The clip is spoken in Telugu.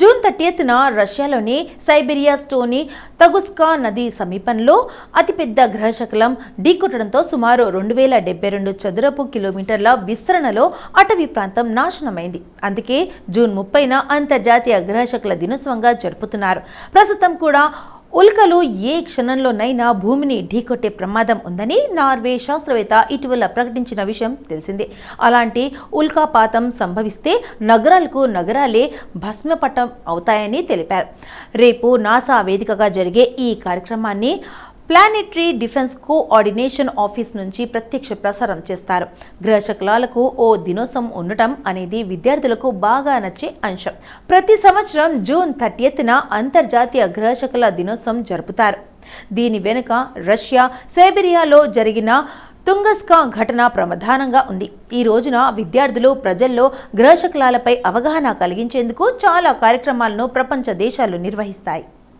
జూన్ థర్టీఎత్న రష్యాలోని సైబీరియా స్టోని తగుస్కా నది సమీపంలో అతిపెద్ద గ్రహశకలం ఢీకొట్టడంతో సుమారు రెండు వేల డెబ్బై రెండు చదరపు కిలోమీటర్ల విస్తరణలో అటవీ ప్రాంతం నాశనమైంది. అందుకే జూన్ ముప్పైన అంతర్జాతీయ గ్రహశకల దినోత్సవంగా జరుపుతున్నారు. ప్రస్తుతం కూడా ఉల్కలు ఏ క్షణంలోనైనా భూమిని ఢీకొట్టే ప్రమాదం ఉందని నార్వే శాస్త్రవేత్త ఇటీవల ప్రకటించిన విషయం తెలిసిందే. అలాంటి ఉల్కాపాతం సంభవిస్తే నగరాలకు నగరాలే భస్మపటం అవుతాయని తెలిపారు. రేపు నాసా వేదికగా జరిగే ఈ కార్యక్రమాన్ని ప్లానెటరీ డిఫెన్స్ కోఆర్డినేషన్ ఆఫీస్ నుంచి ప్రత్యక్ష ప్రసారం చేస్తారు. గ్రహశకలాలకు ఓ దినోత్సవం ఉండటం అనేది విద్యార్థులకు బాగా నచ్చే అంశం. ప్రతి సంవత్సరం జూన్ థర్టీఎత్న అంతర్జాతీయ గ్రహశకల దినోత్సవం జరుపుతారు. దీని వెనుక రష్యా సైబీరియాలో జరిగిన తుంగస్కా ఘటన ప్రధానంగా ఉంది. ఈ రోజున విద్యార్థులు ప్రజల్లో గ్రహశకలాలపై అవగాహన కలిగించేందుకు చాలా కార్యక్రమాలను ప్రపంచ దేశాలు నిర్వహిస్తాయి.